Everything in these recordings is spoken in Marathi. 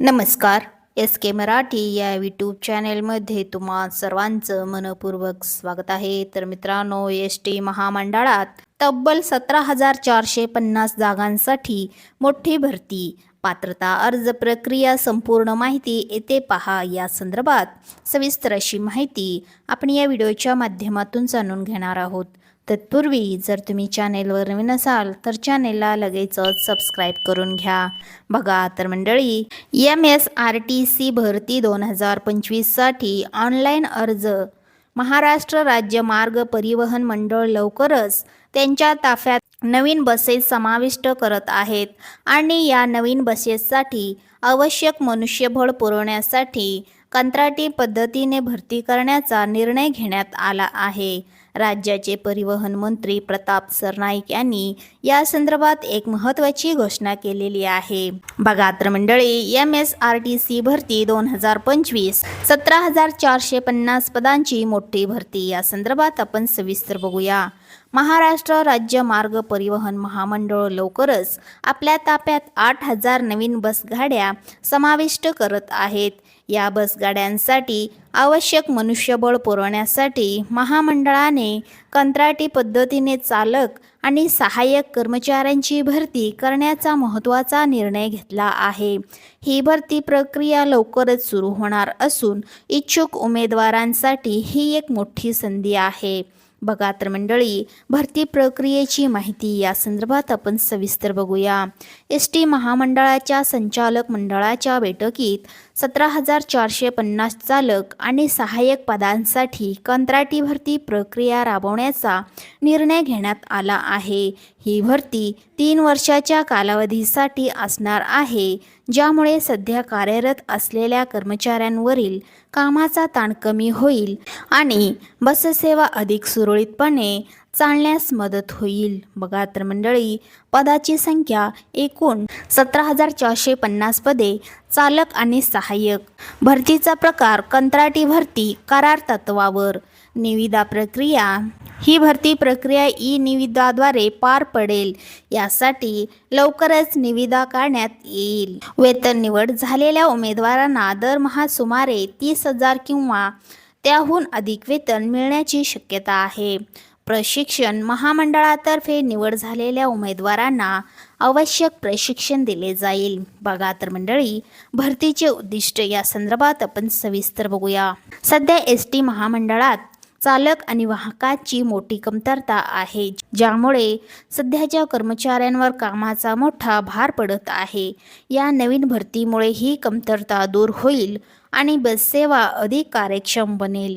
नमस्कार. एस के मराठी या यूट्यूब चॅनेलमध्ये तुम्हा सर्वांचं मनपूर्वक स्वागत आहे. तर मित्रांनो एस टी महामंडळात तब्बल सतरा हजार चारशे पन्नास जागांसाठी मोठी भरती पात्रता अर्ज प्रक्रिया संपूर्ण माहिती येथे पहा. या संदर्भात सविस्तर अशी माहिती आपण या व्हिडिओच्या माध्यमातून जाणून घेणार आहोत. तत्पूर्वी जर तुम्ही चॅनेलवर नवीन असाल तर चॅनेलला लगेचच सबस्क्राईब करून घ्या. बघा तर मंडळी M S R T C भरती दोन हजार पंचवीससाठी ऑनलाईन अर्ज. महाराष्ट्र राज्य मार्ग परिवहन मंडळ लवकरच त्यांच्या ताफ्यात नवीन बसेस समाविष्ट करत आहेत आणि या नवीन बसेससाठी आवश्यक मनुष्यबळ पुरवण्यासाठी कंत्राटी पद्धतीने भरती करण्याचा निर्णय घेण्यात आला आहे. राज्याचे परिवहन मंत्री प्रताप सरनाईक यांनी या संदर्भात एक महत्त्वाची घोषणा केलेली आहे. बघात्र मंडळी M S R T C भरती दोन हजार पंचवीस सतरा हजार चारशे पन्नास पदांची मोठी भरती. या संदर्भात आपण सविस्तर बघूया. महाराष्ट्र राज्य मार्ग परिवहन महामंडळ लवकरच आपल्या ताफ्यात आठ हजार नवीन बसगाड्या समाविष्ट करत आहेत. या बसगाड्यांसाठी आवश्यक मनुष्यबळ पुरवण्यासाठी महामंडळाने कंत्राटी पद्धतीने चालक आणि सहाय्यक कर्मचाऱ्यांची भरती करण्याचा महत्त्वाचा निर्णय घेतला आहे. ही भरती प्रक्रिया लवकरच सुरू होणार असून इच्छुक उमेदवारांसाठी ही एक मोठी संधी आहे. बघा तर मंडळी भरती प्रक्रियेची माहिती या संदर्भात आपण सविस्तर बघूया. एस टी महामंडळाच्या संचालक मंडळाच्या बैठकीत सतरा हजार चारशे पन्नास चालक आणि सहाय्यक पदांसाठी कंत्राटी भरती प्रक्रिया राबवण्याचा निर्णय घेण्यात आला आहे. ही भरती तीन वर्षाच्या कालावधीसाठी असणार आहे. ज्यामुळे सध्या कार्यरत असलेल्या कर्मचाऱ्यांवरील कामाचा ताण कमी होईल आणि बससेवा अधिक सुरळीतपणे चालण्यास मदत होईल. बघा तर मंडळी पदाची संख्या एकूण सतरा हजार चारशे पन्नास पदे चालक आणि सहाय्यक. भरतीचा प्रकार कंत्राटी भरती करार तत्वावर. निविदा प्रक्रिया. ही भरती प्रक्रिया ई निविदाद्वारे पार पडेल. यासाठी लवकरच निविदा काढण्यात येईल. वेतन निवड झालेल्या उमेदवारांना दरमहा सुमारे तीस हजार किंवा त्याहून अधिक वेतन मिळण्याची शक्यता आहे. प्रशिक्षण महामंडळातर्फे निवड झालेल्या उमेदवारांना आवश्यक प्रशिक्षण दिले जाईल. बघा तर मंडळी भरतीचे उद्दिष्ट या संदर्भात आपण सविस्तर बघूया. सध्या एस टी महामंडळात चालक आणि वाहकाची मोठी कमतरता आहे ज्यामुळे सध्याच्या कर्मचाऱ्यांवर कामाचा मोठा भार पडत आहे. या नवीन भरतीमुळे ही कमतरता दूर होईल आणि बससेवा अधिक कार्यक्षम बनेल.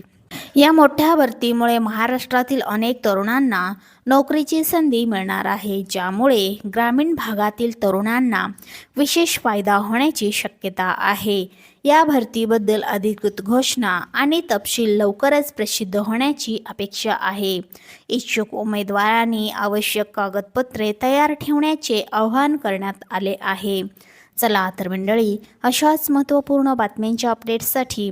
या मोठ्या भरतीमुळे महाराष्ट्रातील अनेक तरुणांना नोकरीची संधी मिळणार आहे ज्यामुळे ग्रामीण भागातील तरुणांना विशेष फायदा होण्याची शक्यता आहे. या भरतीबद्दल अधिकृत घोषणा आणि तपशील लवकरच प्रसिद्ध होण्याची अपेक्षा आहे. इच्छुक उमेदवारांनी आवश्यक कागदपत्रे तयार ठेवण्याचे आवाहन करण्यात आले आहे. चला तर मंडळी अशाच महत्त्वपूर्ण बातम्यांच्या अपडेट्ससाठी